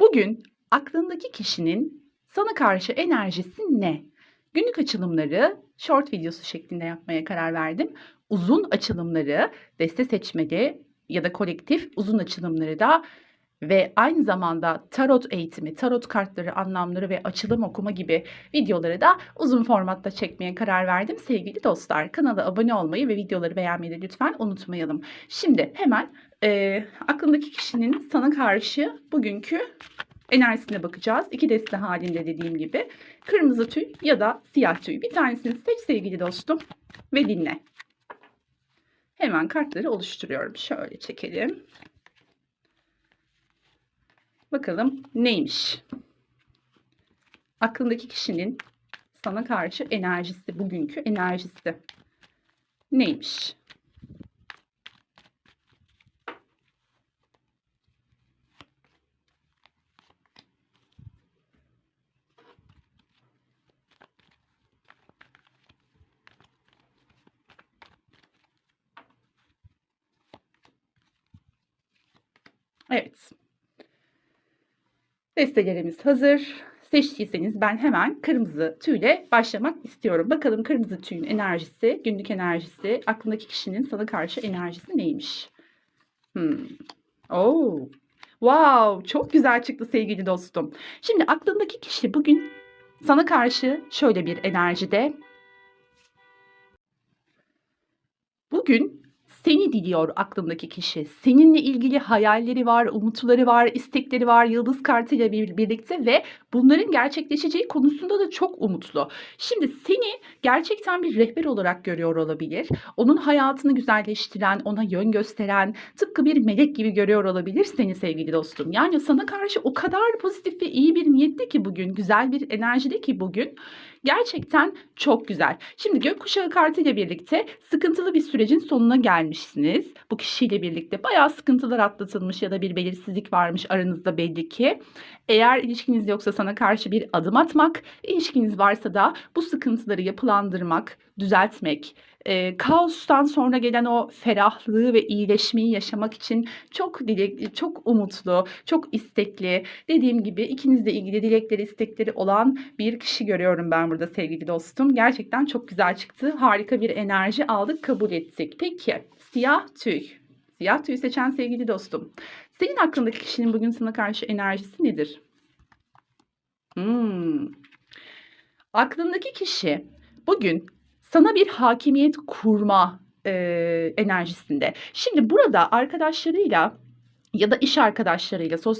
Bugün aklındaki kişinin sana karşı enerjisi ne? Günlük açılımları short videosu şeklinde yapmaya karar verdim. Uzun açılımları deste seçmeli ya da kolektif uzun açılımları da ve aynı zamanda tarot eğitimi, tarot kartları, anlamları ve açılım okuma gibi videoları da uzun formatta çekmeye karar verdim. Sevgili dostlar kanala abone olmayı ve videoları beğenmeyi de lütfen unutmayalım. Şimdi hemen e, aklındaki kişinin sana karşı bugünkü enerjisine bakacağız. İki deste halinde dediğim gibi. Kırmızı tüy ya da siyah tüy. Bir tanesini seç sevgili dostum ve dinle. Hemen kartları oluşturuyorum. Şöyle çekelim. Bakalım neymiş? Aklındaki kişinin sana karşı enerjisi, bugünkü enerjisi neymiş? Evet. Destelerimiz hazır. Seçtiyseniz ben hemen kırmızı tüyle başlamak istiyorum. Bakalım kırmızı tüyün enerjisi, günlük enerjisi, aklındaki kişinin sana karşı enerjisi neymiş? Hmm. Oo. Wow, çok güzel çıktı sevgili dostum. Şimdi aklındaki kişi bugün sana karşı şöyle bir enerjide. Bugün seni diliyor aklındaki kişi. Seninle ilgili hayalleri var, umutları var, istekleri var yıldız kartıyla bir, birlikte ve bunların gerçekleşeceği konusunda da çok umutlu. Şimdi seni gerçekten bir rehber olarak görüyor olabilir. Onun hayatını güzelleştiren, ona yön gösteren, tıpkı bir melek gibi görüyor olabilir seni sevgili dostum. Yani sana karşı o kadar pozitif ve iyi bir niyette ki bugün, güzel bir enerjide ki bugün. Gerçekten çok güzel. Şimdi gökkuşağı kartıyla birlikte sıkıntılı bir sürecin sonuna gelmişsiniz. Bu kişiyle birlikte bayağı sıkıntılar atlatılmış ya da bir belirsizlik varmış aranızda belli ki. Eğer ilişkiniz yoksa sana karşı bir adım atmak, ilişkiniz varsa da bu sıkıntıları yapılandırmak, düzeltmek, e, kaostan sonra gelen o ferahlığı ve iyileşmeyi yaşamak için çok dilek, çok umutlu, çok istekli, dediğim gibi ikinizle ilgili dilekleri, istekleri olan bir kişi görüyorum ben burada sevgili dostum. Gerçekten çok güzel çıktı. Harika bir enerji aldık, kabul ettik. Peki, siyah tüy. Siyah tüy seçen sevgili dostum. Senin hakkındaki kişinin bugün sana karşı enerjisi nedir? Hmm. Aklındaki kişi bugün sana bir hakimiyet kurma e, enerjisinde. Şimdi burada arkadaşlarıyla ya da iş arkadaşlarıyla, sosyal